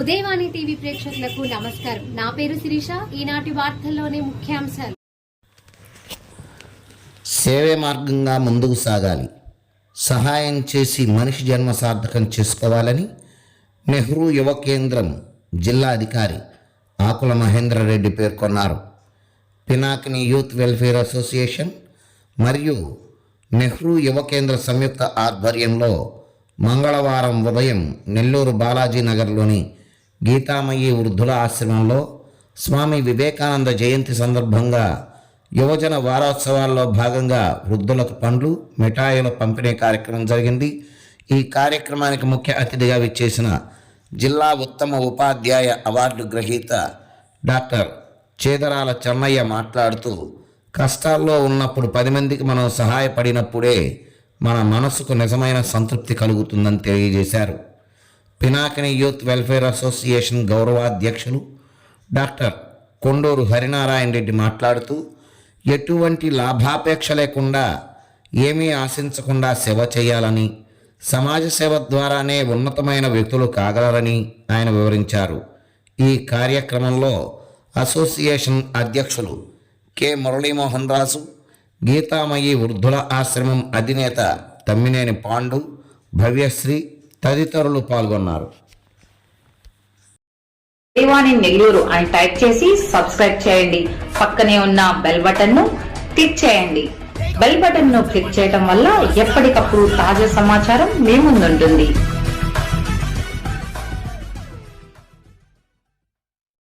Udayavani TV ప్రేక్షకులకు నమస్కారం. నా పేరు శిరీష. ఈనాటి వార్తల్లోని ముఖ్యాంశాలు. సేవే మార్గంగా ముందుకు సాగాలి. సహాయం చేసి మనిషి జన్మ సార్థకం చేసుకోవాలని నెహ్రూ యువ కేంద్రం జిల్లా అధికారి ఆకుల మహేంద్రరెడ్డి పేర్కొన్నారు. పినాకిని యూత్ వెల్ఫేర్ అసోసియేషన్ మరియు నెహ్రూ యువ కేంద్ర సంయుక్త ఆధ్వర్యంలో మంగళవారం ఉదయం నెల్లూరు బాలాజీ నగర్లోని గీతామయ్యి వృద్ధుల ఆశ్రమంలో స్వామి వివేకానంద జయంతి సందర్భంగా యువజన వారోత్సవాల్లో భాగంగా వృద్ధులకు పండ్లు మిఠాయిల పంపిణీ కార్యక్రమం జరిగింది. ఈ కార్యక్రమానికి ముఖ్య అతిథిగా విచ్చేసిన జిల్లా ఉత్తమ ఉపాధ్యాయ అవార్డు గ్రహీత డాక్టర్ చేదరాల చెన్నయ్య మాట్లాడుతూ కష్టాల్లో ఉన్నప్పుడు పది మందికి మనం సహాయపడినప్పుడే మన మనసుకు నిజమైన సంతృప్తి కలుగుతుందని తెలియజేశారు. పినాకిని యూత్ వెల్ఫేర్ అసోసియేషన్ గౌరవాధ్యక్షులు డాక్టర్ కొండూరు హరినారాయణ రెడ్డి మాట్లాడుతూ ఎటువంటి లాభాపేక్ష లేకుండా ఏమీ ఆశించకుండా సేవ చేయాలని సమాజ సేవ ద్వారానే ఉన్నతమైన వ్యక్తులు కాగలరని ఆయన వివరించారు. ఈ కార్యక్రమంలో అసోసియేషన్ అధ్యక్షులు కె. మురళీమోహన్ రాజు గీతామయి వృద్ధుల ఆశ్రమం అధినేత తమ్మినేని పాండు భవ్యశ్రీ తదితరులు పాల్గొన్నారు. దేవాని నెల్లూరు అని టైప్ చేసి సబ్స్క్రైబ్ చేయండి. పక్కనే ఉన్న బెల్ బటన్ను క్లిక్ చేయండి. బెల్ బటన్ను క్లిక్ చేయడం వల్ల ఎప్పటికప్పుడు తాజా సమాచారం మీ ముందుంటుంది.